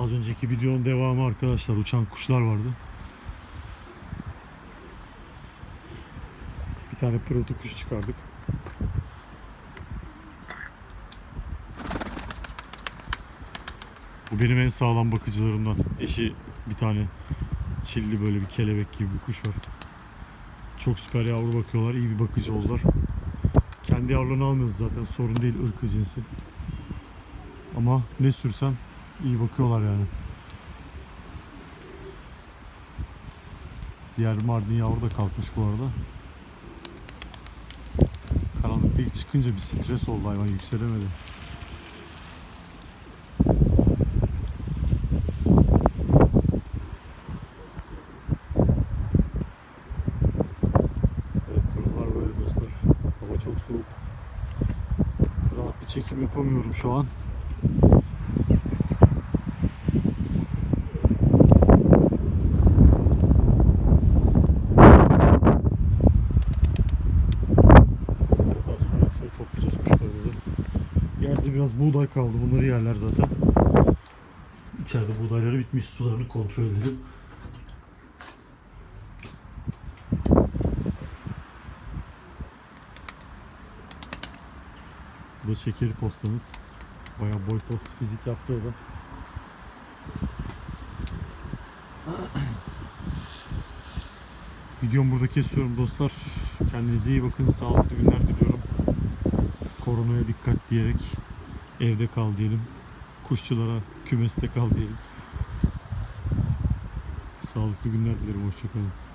Az önceki videonun devamı arkadaşlar. Uçan kuşlar vardı. Bir tane pırıltı kuş çıkardık. Bu benim en sağlam bakıcılarımdan. Eşi bir tane çilli böyle bir kelebek gibi bir kuş var. Çok süper yavru bakıyorlar. iyi bir bakıcı oldular. Kendi yavrularını almıyoruz zaten. Sorun değil ırkı cinsi. Ama ne sürsem iyi bakıyorlar yani. Diğer Mardin yavru da kalkmış bu arada. Karanlıkta ilk çıkınca bir stres oldu hayvan yükselemedi. Evet durumlar böyle dostlar. Hava çok soğuk. Rahat bir çekim yapamıyorum şu an. Yerde biraz buğday kaldı. Bunları yerler zaten. İçeride buğdayları bitmiş. Sularını kontrol edelim. Bu da şekeri postamız. Bayağı boy post fizik yaptı o da. Videomu burada kesiyorum dostlar. Kendinize iyi bakın. Sağlıklı günler diliyorum. Koronaya dikkat diyerek evde kal diyelim. Kuşçulara kümeste kal diyelim. Sağlıklı günler dilerim. Hoşçakalın.